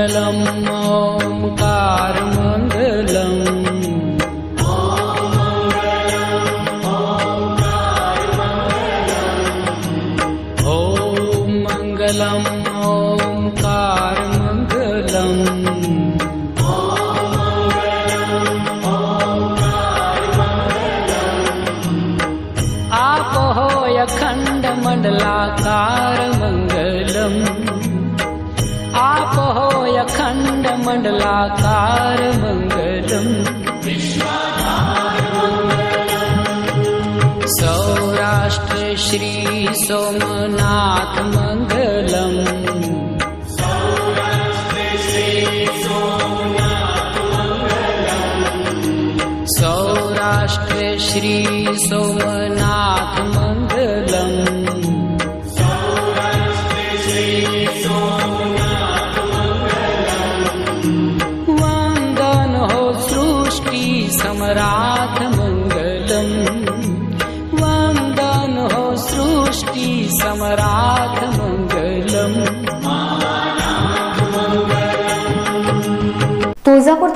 मङ्गलम् ओङ्कारमङ्गलम् ॐ मङ्गलम् ओङ्कारमङ्गलम् आपोहो यखण्डमण्डलाकारमङ्गलम् यखण्डमण्डलाकारमङ्गलम् सौराष्ट्रे श्री सोमनाथ मङ्गलम्। सौराष्ट्रे श्री सोमनाथ मङ्गलम् राम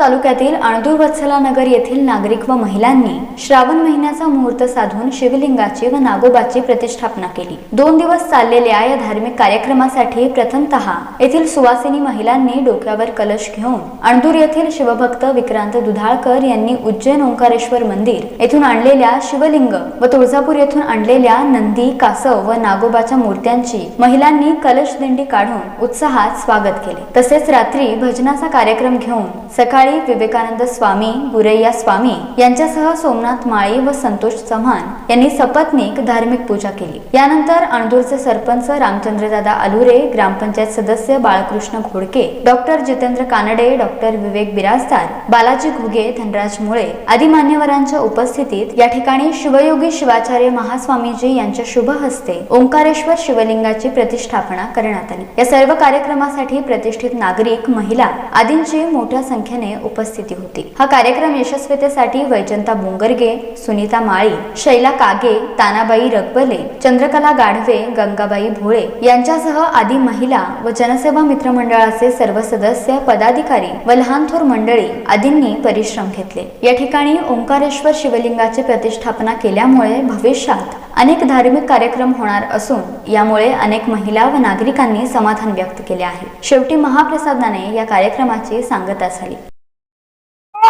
तालुक्यातील अणदूर वत्सला येथील नागरिक व महिलांनी श्रावण महिन्याचा मुहूर्त साधून शिवलिंगाची व नागोबाची प्रतिष्ठापना केली. दोन दिवस चाललेल्या या धार्मिक कार्यक्रमासाठी प्रथमत येथील सुवासिनी महिलांनी डोक्यावर कलश घेऊन अणदूर येथील शिवभक्त विक्रांत दुधाळकर यांनी उज्जैन ओंकारेश्वर मंदिर येथून आणलेल्या शिवलिंग व तुळजापूर येथून आणलेल्या नंदी कासव व नागोबाच्या मूर्त्यांची महिलांनी कलश दिंडी काढून उत्साहात स्वागत केले. तसेच रात्री भजनाचा कार्यक्रम घेऊन सकाळी विवेकानंद स्वामी गुरैया स्वामी यांच्यासह सोमनाथ माळी व संतोष चव्हाण यांनी सपत्नीक धार्मिक पूजा केली. यानंतर अणदूरचे सरपंच रामचंद्रदादा अलुरे ग्रामपंचायत सदस्य बाळकृष्ण घोडके डॉक्टर जितेंद्र कानडे डॉक्टर विवेक बिराजदार बालाजी घुगे धनराज मुळे आदी मान्यवरांच्या उपस्थितीत या ठिकाणी शिवयोगी शिवाचार्य महास्वामीजी यांच्या शुभ हस्ते ओंकारेश्वर शिवलिंगाची प्रतिष्ठापना करण्यात आली. या सर्व कार्यक्रमासाठी प्रतिष्ठित नागरिक महिला आदींची मोठ्या संख्येने उपस्थिती होती. हा कार्यक्रम यशस्वीतेसाठी वैजंता बोंगरगे सुनीता माळी शैला कागे तानाबाई रगबले चंद्रकला गाढवे गंगाबाई भोळे यांच्यासह आदी महिला व जनसेवा मित्रमंडळाचे सर्व सदस्य पदाधिकारी व लहान थोर मंडळी आदींनी परिश्रम घेतले. या ठिकाणी ओंकारेश्वर शिवलिंगाची प्रतिष्ठापना केल्यामुळे भविष्यात अनेक धार्मिक कार्यक्रम होणार असून यामुळे अनेक महिला व नागरिकांनी समाधान व्यक्त केले आहे. शेवटी महाप्रसादाने या कार्यक्रमाची सांगता झाली.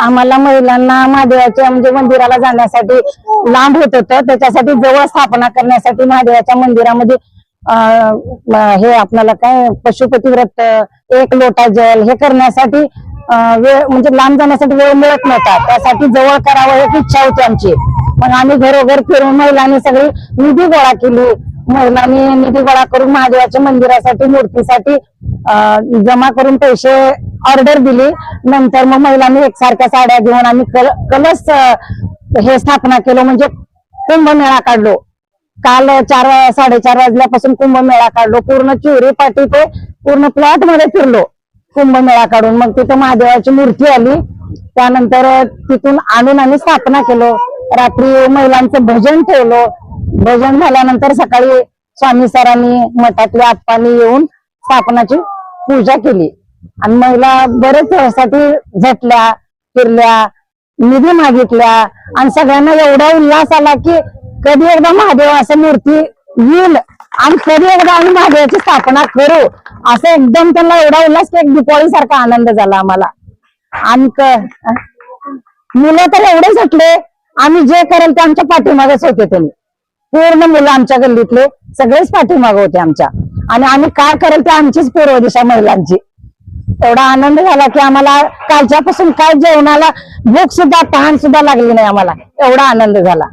आम्हाला महिलांना महादेवाच्या म्हणजे मंदिराला जाण्यासाठी लांब होत होतं. त्याच्यासाठी जवळ स्थापना करण्यासाठी महादेवाच्या मंदिरामध्ये हे आपल्याला काय पशुपती व्रत एक लोटा जल हे करण्यासाठी वेळ म्हणजे लांब जाण्यासाठी वेळ मिळत नव्हता. त्यासाठी जवळ करावं एक इच्छा होती आमची. मग आम्ही घरोघर फिरून महिलांनी सगळी निधी गोळा केली. महिलांनी निधी गोळा करून महादेवाच्या मंदिरासाठी मूर्तीसाठी जमा करून पैसे ऑर्डर दिली. नंतर मग महिलांनी एकसारख्या साड्या घेऊन आम्ही कल- कलश हे स्थापना केलं. म्हणजे कुंभमेळा काढलो. काल चार साडेचार वाजल्यापासून कुंभमेळा काढलो. पूर्ण चिवरी पाटी ते पूर्ण प्लॉटमध्ये फिरलो. कुंभमेळा काढून. मग तिथं महादेवाची मूर्ती आली. त्यानंतर तिथून आणून आम्ही स्थापना केलो. रात्री महिलांचं भजन ठेवलो. भजन झाल्यानंतर सकाळी स्वामी सरांनी मठातल्या आप्पांनी येऊन स्थापनाची पूजा केली. आणि महिला बरेच साठी झटल्या फिरल्या निधी मागितल्या. आणि सगळ्यांना एवढा उल्हास आला की कधी एकदा महादेव असं मूर्ती येईल आणि कधी एकदा आम्ही महादेवाची स्थापना करू असं एकदम त्यांना एवढा उल्हास की एक दिपावली सारखा आनंद झाला आम्हाला. आणि मुलं तर एवढे झटले आम्ही जे करेल ते आमच्या पाठीमागेच होते त्यांनी पूर्ण मुलं आमच्या गल्लीतले सगळेच पाठीमागे होते आमच्या. आणि आम्ही काय करेल ते आमचीच पूर्व दिशा महिलांची. एवढा आनंद झाला की आम्हाला कालच्यापासून काय जेवणाला भूक सुद्धा तहान सुद्धा लागली नाही आम्हाला. एवढा आनंद झाला.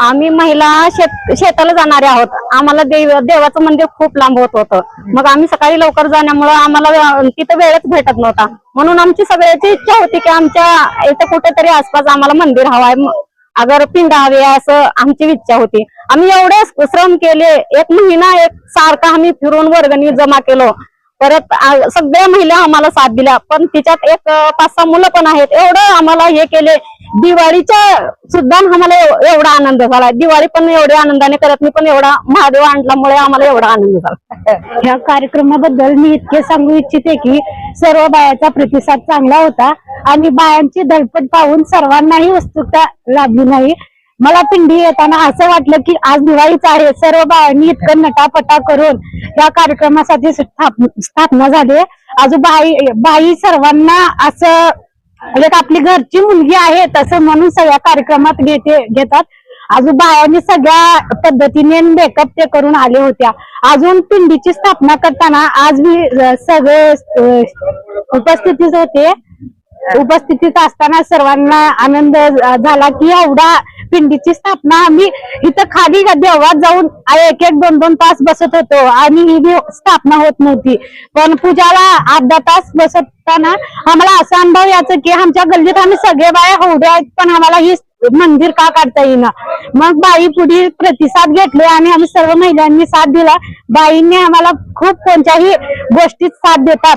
आम्ही महिला शेत शेताला जाणारे आहोत. आम्हाला देव देवाचं मंदिर खूप लांब होत होतं. मग आम्ही सकाळी लवकर जाण्यामुळं आम्हाला तिथं वेळच भेटत नव्हता. म्हणून आमची सगळ्याची इच्छा होती की आमच्या इथं कुठेतरी आसपास आम्हाला मंदिर हवाय अगर पिंड हवे असं आमची इच्छा होती. आम्ही एवढे श्रम केले. एक महिना एक सारखा आम्ही फिरून वर्गणी जमा केलो. परत सगळ्या महिला आम्हाला साथ दिल्या. पण तिच्यात एक पाच सहा मुलं पण आहेत. एवढं आम्हाला हे केले. दिवाळीच्या सुद्धा आम्हाला एवढा आनंद झाला. दिवाळी पण एवढ्या आनंदाने करत नाही पण एवढा महादेव आणल्यामुळे आम्हाला एवढा आनंद झाला. ह्या कार्यक्रमाबद्दल मी इतके सांगू इच्छिते की सर्व बायाचा प्रतिसाद चांगला होता. आणि बायांची धडपड पाहून सर्वांनाही उत्सुकता लाभली नाही. मला पिंडी येताना असं वाटलं की आज दिवाळीच आहे. सर्व बायांनी इतकं नटापटा करून या कार्यक्रमासाठी स्थाप- स्थापना झाली अजून बाई बाई सर्वांना असं म्हणजे एक आपली घरची मुलगी आहे तसं म्हणून सगळ्या कार्यक्रमात घेते घेतात. अजून बायांनी सगळ्या पद्धतीने मेकअप ते करून आले होत्या. अजून पिंडीची स्थापना करताना आज मी सगळे उपस्थितीत होते. उपस्थितीत असताना सर्वांना आनंद झाला की एवढा पिंडीची स्थापना. आम्ही इथं खाली देवात जाऊन एक एक दोन दोन तास बसत होतो. आणि ही स्थापना होत नव्हती. पण पूजाला अर्धा तास बसताना आम्हाला असा अनुभव याचा की आमच्या गल्लीत आम्ही सगळे बाया होऊ आहेत पण आम्हाला ही मंदिर का काढता येईना? मग बाई पुढे प्रतिसाद घेतले आणि आम्ही सर्व महिलांनी साथ दिला. बाईंनी आम्हाला खूप कोणत्याही गोष्टीत साथ देतात.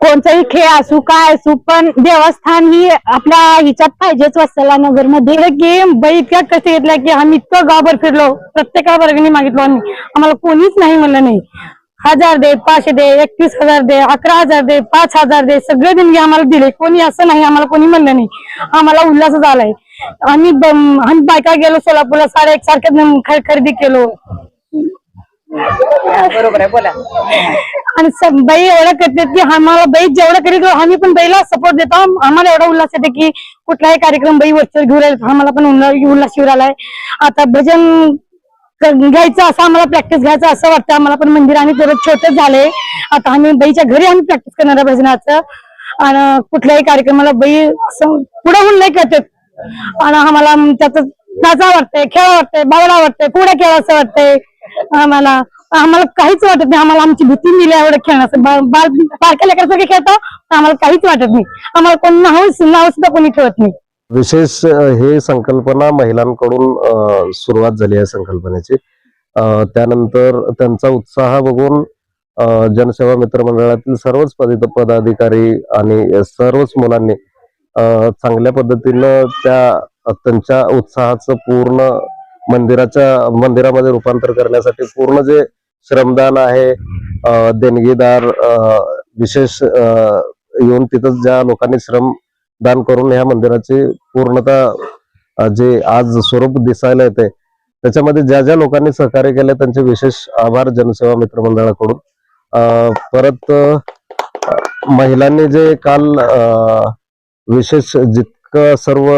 कोणताही खेळ असू काय असू पण देवस्थान ही आपल्या हिच्यात पाहिजेच वत्सला नगरमध्ये गेम बाई इतक्या कसे घेतल्या की आम्ही इतकं गावभर फिरलो. प्रत्येका वर्गाने मागितलो आम्ही. आम्हाला कोणीच नाही म्हणलं नाही. हजार दे पाचशे दे एकतीस हजार दे अकरा हजार दे पाच हजार दे सगळे देणगी आम्हाला दिले. कोणी असं नाही आम्हाला कोणी म्हणलं नाही. आम्हाला उल्हास झालाय. आम्ही आम्ही बायका गेलो सोलापूरला साडे एक सारखे खरेदी केलो. बरोबर आहे बोला. आणि बाई एवढं करतात की आम्हाला बाई जेवढं करीत आम्ही पण बाईला सपोर्ट देतो. आम्हाला एवढा उल्हास येते की कुठलाही कार्यक्रम बाई वरचर घेऊन राहिला आम्हाला पण उल्हास येऊ राहिलाय. आता भजन घ्यायचं असं आम्हाला प्रॅक्टिस घ्यायचं असं वाटतं. आम्हाला पण मंदिर आणि थोडं छोटं झालंय. आता आम्ही बाईच्या घरी आम्ही प्रॅक्टिस करणार आहे भजनाचं. आणि कुठल्याही कार्यक्रमाला बाई असं पुढे होऊन नाही करतात आणि आम्हाला त्याच नाचा वाटतंय खेळा वाटतंय बावडा वाटतंय पुढे खेळा असं वाटतंय. आम्हाला आम्हाला काहीच वाटत नाही. आम्हाला आमची भीती दिली एवढं खेळण्याचं. बाल बारक्या लेकरासारखे खेळतो आम्हाला काहीच वाटत नाही. आम्हाला कोण नाव नाव सुद्धा कोणी ठेवत नाही. विशेष हे संकल्पना महिलांकडून सुरुवात झाली आहे संकल्पनेची. त्यानंतर त्यांचा उत्साह बघून जनसेवा मित्र मंडळातील सर्वच पदाधिकारी आणि सर्वच मुलांनी चांगल्या पद्धतीनं त्या त्यांच्या उत्साहाचं पूर्ण मंदिराच्या मंदिरामध्ये रूपांतर करण्यासाठी पूर्ण जे श्रमदान आहे देणगीदार विशेष येऊन तिथं ज्या लोकांनी श्रम दान करून ह्या मंदिराची पूर्णतः जे आज स्वरूप दिसायला येते त्याच्यामध्ये ज्या ज्या लोकांनी सहकार्य केले त्यांचे विशेष आभार जनसेवा मित्र मंडळाकडून परत महिलांनी जे काल विशेष जितकं सर्व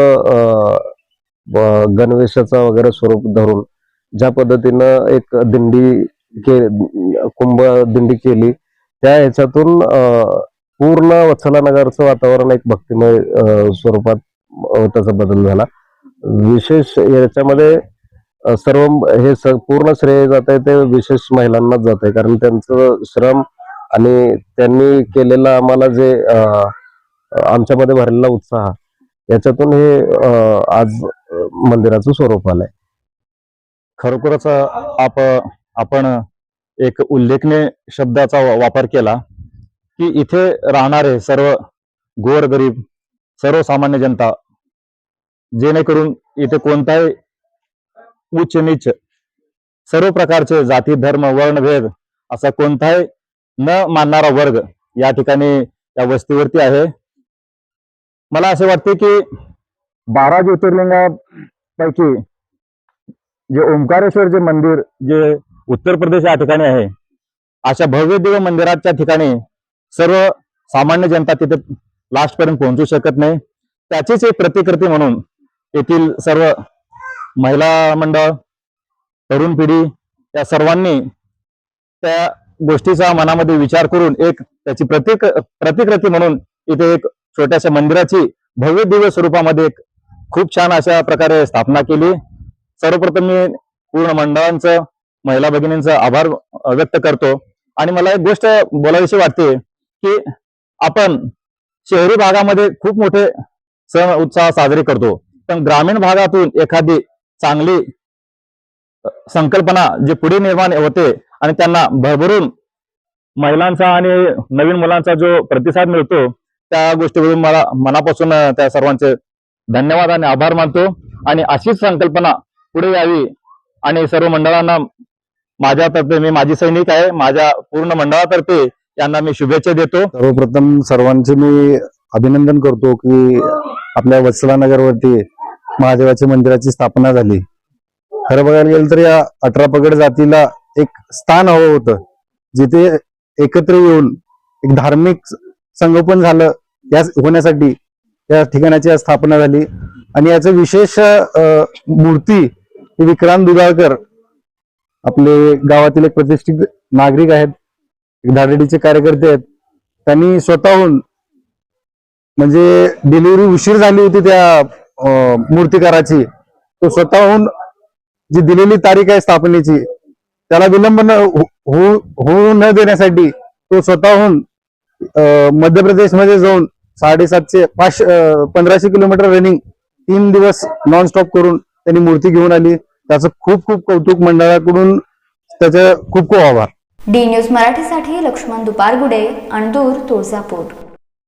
गणवेशाचा वगैरे स्वरूप धरून ज्या पद्धतीनं एक दिंडी के कुंभ दिंडी केली त्या ह्याच्यातून पूर्ण वत्सलानगरचं वातावरण एक भक्तिमय स्वरूपात त्याचा बदल झाला. विशेष याच्यामध्ये सर्व हे स- पूर्ण श्रेय जात आहे ते विशेष महिलांनाच जात आहे. कारण त्यांचं श्रम आणि त्यांनी केलेलं आम्हाला जे आमच्यामध्ये भरलेला उत्साह याच्यातून हे आज मंदिराचं स्वरूप आलंय. खरोखरच आप आपण एक उल्लेखनीय शब्दाचा वापर केला की इथे राहणारे सर्व गोरगरीब सर्वसामान्य जनता जेणेकरून इथे कोणताही उच्च नीच सर्व प्रकारचे जाती धर्म वर्णभेद असा कोणताही न मानणारा वर्ग या ठिकाणी या वस्तीवरती आहे. मला असे वाटते की बारा ज्योतिर्लिंगापैकी जे ओंकारेश्वर जे मंदिर जे उत्तर प्रदेश या ठिकाणी आहे अशा भव्य दिव्य मंदिराच्या ठिकाणी सर्व सामान्य जनता तिथे लास्ट पर्यंत पोहोचू शकत नाही. त्याचीच एक प्रतिकृती म्हणून येथील सर्व महिला मंडळ तरुण पिढी या सर्वांनी त्या गोष्टीचा मनामध्ये विचार करून एक त्याची प्रतिक प्रतिकृती म्हणून इथे एक छोट्याशा मंदिराची भव्य दिव्य स्वरूपामध्ये एक खूप छान अशा प्रकारे स्थापना केली. सर्वप्रथम मी पूर्ण मंडळांचं महिला भगिनींचं आभार व्यक्त करतो. आणि मला एक गोष्ट बोलावीशी वाटते की आपण शहरी भागामध्ये खूप मोठे सण उत्साह साजरे करतो. पण ग्रामीण भागातून एखादी चांगली संकल्पना जे पुढे निर्माण होते आणि त्यांना भरभरून महिलांचा आणि नवीन मुलांचा जो प्रतिसाद मिळतो त्या गोष्टीवरून मला मनापासून त्या सर्वांचे धन्यवाद आणि आभार मानतो. आणि अशीच संकल्पना पुढे यावी आणि सर्व मंडळांना माझ्यातर्फे मी माझी सैनिक आहे माझ्या पूर्ण मंडळातर्फे यांना मी शुभेच्छा देतो. सर्वप्रथम सर्वांचे मी अभिनंदन करतो की आपल्या वत्सलानगरवरती महादेवाच्या मंदिराची स्थापना झाली. खरं बघायला गेलं तर या अठरा पगड जातीला एक स्थान हवं होतं जिथे एकत्र येऊन एक धार्मिक संगोपन झालं या होण्यासाठी. या ठिकाणाची स्थापना झाली. आणि याचं विशेष अं, मूर्ती विक्रांत दुधाळकर आपले गावातील एक प्रतिष्ठित नागरिक आहेत. धाडडीचे कार्यकर्ते आहेत. त्यांनी स्वतःहून म्हणजे डिलिव्हरी उशीर झाली होती त्या मूर्तिकाराची. तो स्वतःहून जी दिलेली तारीख आहे स्थापनेची त्याला विलंब न हो, हो, होऊ न देण्यासाठी तो स्वतःहून मध्य प्रदेशमध्ये जाऊन साडेसातशे पाचशे पंधराशे किलोमीटर रनिंग तीन दिवस नॉन स्टॉप करून त्यांनी मूर्ती घेऊन आली. त्याचं खूप खूप कौतुक मंडळाकडून. त्याचं खूप खूप आभार. डी न्यूज मराठीसाठी लक्ष्मण दुपारगुडे अणदूर तुळजापूर.